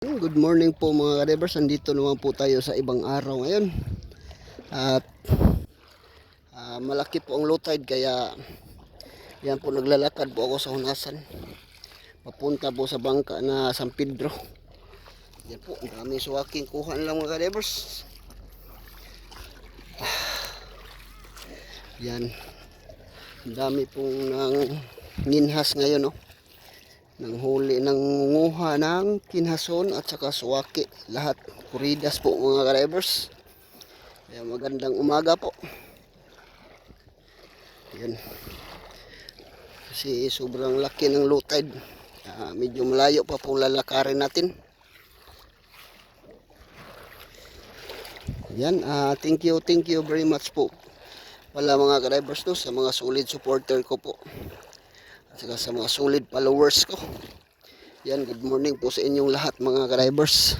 Good morning po mga kadebers. Nandito naman po tayo sa ibang araw ngayon. At ah, malaki po ang low tide kaya yan po naglalakad po ako sa hunasan. Papunta po sa bangka na San Pedro. Yan po, dami suwaking kuha lang mga kadebers. Yan. Ang dami pong nang ninhas ngayon, no? Nang huli ng nguha ng kinhason at saka suwaki. Lahat kuridas po mga drivers. Kaya magandang umaga po. Yan. Kasi sobrang laki ng low tide. Ah, medyo malayo pa po lalakarin natin. Yan, ah, thank you, thank you very much po. Wala mga drivers to sa mga solid supporter ko po. Saka sa mga solid followers ko. Yan, good morning po sa inyong lahat mga drivers.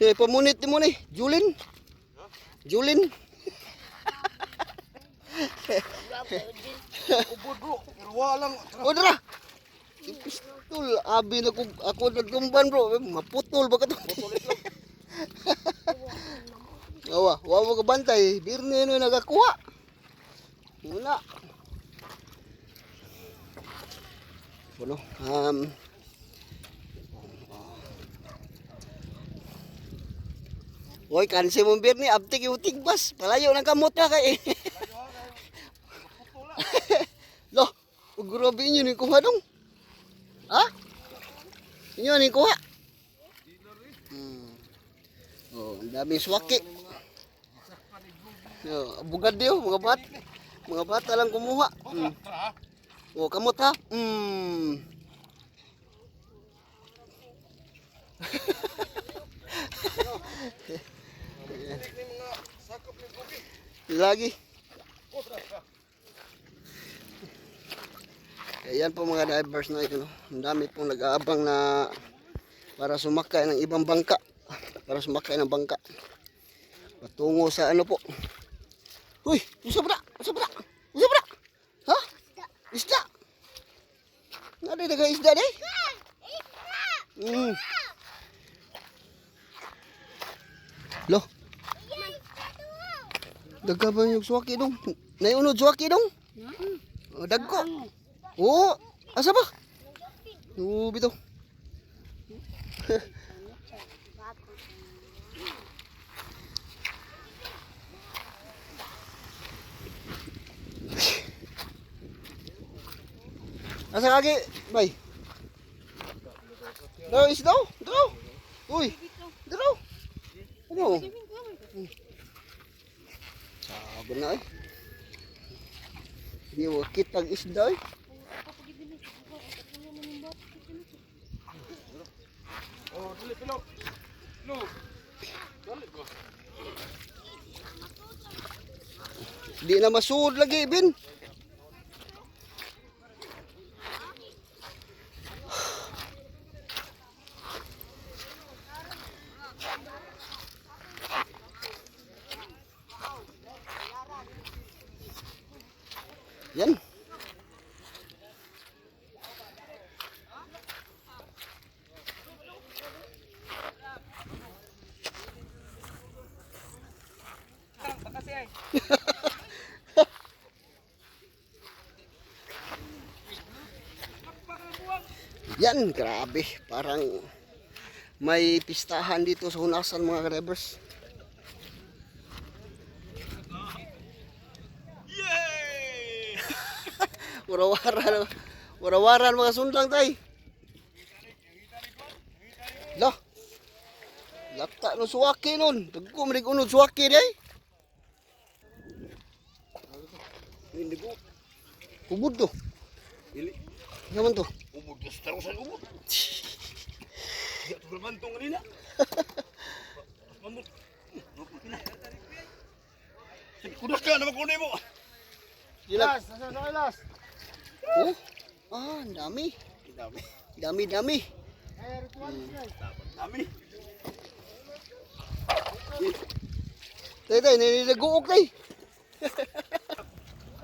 Eh, pamunit ni mo ni, Julin. Julin. Ubod bro, irwa lang. O dara. Si pistol, abi na kung ako nagtumban bro, Eh, maputol ba ka to? Awa, wa mo ka bantay, birne no nagakuha. Muna. Ano? Um, Hoy, kansi mong birni, abtik yung tigbas. Palayo ng kamot ka kay. Lo, grabe inyo ni kuha dong. Ha? Inyo ni kuha? Hmm. Oh, ang daming swaki. Oh, bugad diyo, mga bat. Mga bata lang kumuha. Hmm. Oh, kamot ha? Hmm. Lagi. Ayan po mga divers na ito. Ang dami pong nag-aabang na para sumakay ng ibang bangka. Para sumakay ng bangka. Patungo sa ano po. Uy! Usa ba? Usa ba? Usa ba? Ha? Isda! Nadi daga isda day? Mm. Lo. Daga ba yung suwaki dong? Naiunod suwaki dong? Oh, dagko. Oo. Asa ba? Oo, bito. Asa kagi? Bay. Daw is daw? Daw. Uy. Daw. Ano? Sabi na eh. Di wakit ang isda eh. Oh, dili pilo. No. Dali ko. Di na masud lagi, Bin. Yan, grabe. Parang may pistahan dito sa hunasan mga. Yay! Warawaran. Warawaran mga sundang tay. Lah. Lata no suwaki nun. Dagko man unod suwaki day. Hindi ko. Kubod to. Dili. Naman to. Ubod dos tarusan ubod. Tugal mantong kanina. Mamut. Kudas ka naman kunay mo. Ilas, nasa sa ilas. Oh, ah, ang dami. Dami. Dami, dami. Dami. Tay, tay, nililaguok, tay.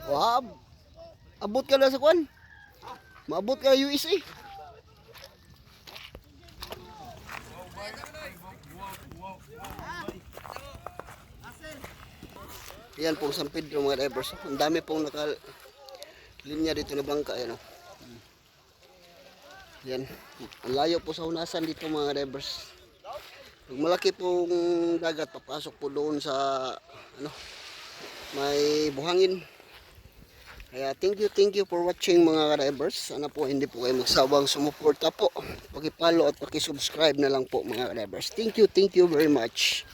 Wab. Abot ka na sa kwan. Maabot ka USA. Yan pong San Pedro mga drivers. Ang dami pong naka linya dito na bangka. Yan, oh. yan. Ang layo po sa hunasan dito mga drivers. Pag malaki pong dagat, papasok po doon sa ano, may buhangin. Kaya thank you, thank you for watching mga drivers. Sana po hindi po kayo magsawang sumuporta po. Paki-follow at paki-subscribe na lang po mga drivers. Thank you, thank you very much.